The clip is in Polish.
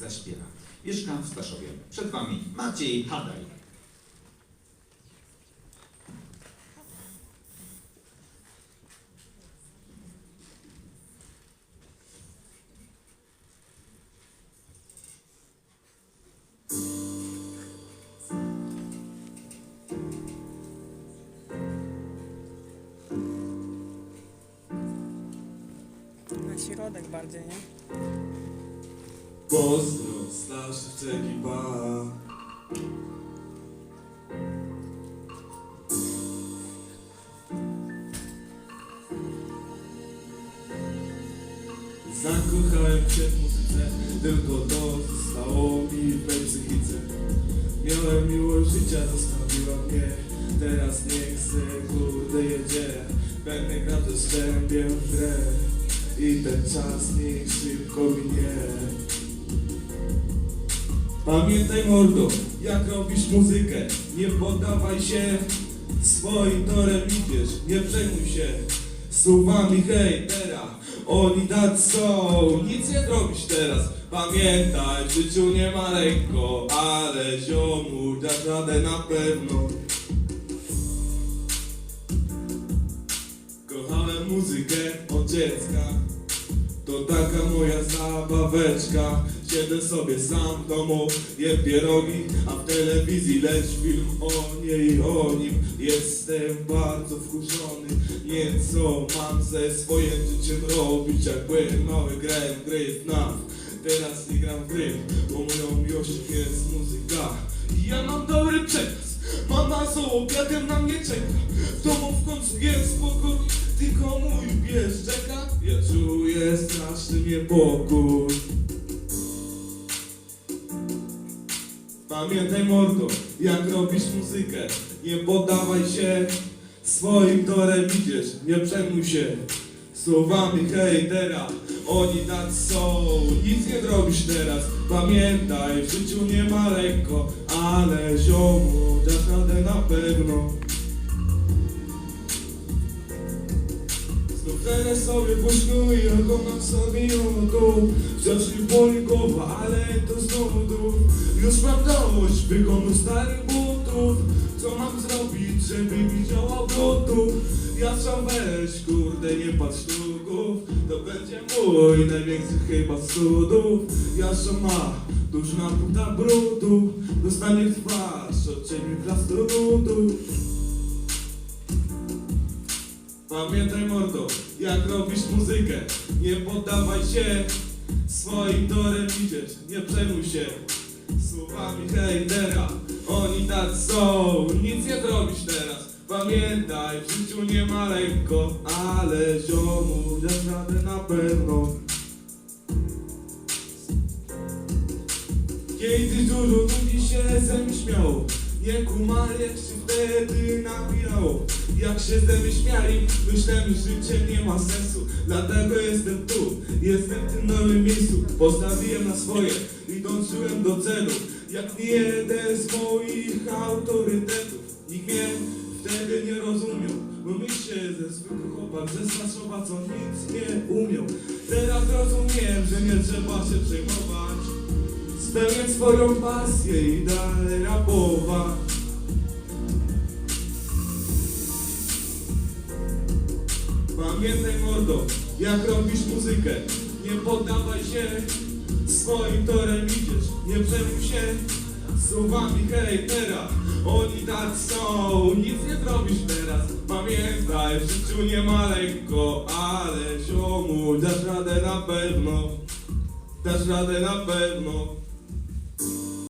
zaśpiewa. Mieszkam w Staszowie. Przed Wami Maciej Hadaj. Środek bardziej, nie? Pozdro, starszy ekipa. Zakochałem się w muzyce, tylko to zostało mi w mej psychice. Miałem miłość życia, zostawiła mnie, teraz nie chcę, kurde jedzie. Będę grał ze szczębiem w grę i ten czas niech szybko minie. Pamiętaj mordo, jak robisz muzykę, nie poddawaj się, swoim torem idziesz, nie przejmuj się słowami hejtera, oni tak są, nic nie zrobisz teraz, pamiętaj, w życiu nie ma lekko, ale ziomu dasz radę na pewno. Kochałem muzykę od dziecka To taka moja zabaweczka. Siedzę sobie sam w domu, jem pierogi A w telewizji leci film o niej i o nim. Jestem bardzo wkurzony Nie co mam ze swoim życiem robić Jak byłem mały grałem gry FNAF Teraz nie gram gry, bo moją miłością jest muzyka. Ja mam dobry przekaz Mama z obiadem na mnie czeka. W domu w końcu jest spokój Tylko mój pies czeka Ja czuję straszny niepokój. Pamiętaj mordo, jak robisz muzykę Nie poddawaj się Swoim torem idziesz, nie przejmuj się Słowami hejtera. Oni tak są, nic nie zrobisz teraz. Pamiętaj, w życiu nie ma lekko Ale ziomu, dasz radę na pewno Teraz sobie pośnuję, oglądam sobie YouTube Wciąż mi boli głowa, ale to z nudów Już mam dość wygonu starych butów. Co mam zrobić, żeby mi działał bluetooth? Ja sam weź, kurde, nie patrz sztuków To będzie mój największy chyba cudów. Ja sam ma dużna buta brudu. Dostanie twarz od ciebie krasnoludów Pamiętaj mordo, jak robisz muzykę Nie poddawaj się. Swoim torem idziesz, nie przejmuj się. Słowami hejtera Oni tak są, nic nie zrobisz teraz. Pamiętaj, w życiu nie ma lekko Ale ziomu, dasz radę na pewno. Kiedyś dużo ludzi się ze Nie kumali jak się wtedy nabijało Jak się ze mnie śmiali Myślałem, życie nie ma sensu. Dlatego jestem tu Jestem w tym nowym miejscu. Postawiłem na swoje I dążyłem do celu. Jak nie jeden z moich autorytetów. Nikt mnie wtedy nie rozumiał Bo mi się ze zwykły chłopak Ze Staszowa co nic nie umiał. Teraz rozumiem, że nie trzeba się przejmować. Spełniać swoją pasję i dalej rapować Pamiętaj mordo, jak robisz muzykę? Nie poddawaj się Swoim torem idziesz Nie przejmuj się. Słowami hejtera Oni tak są Nic nie zrobisz teraz. Pamiętaj, w życiu nie ma lekko Ale ziomu, dasz radę na pewno. Dasz radę na pewno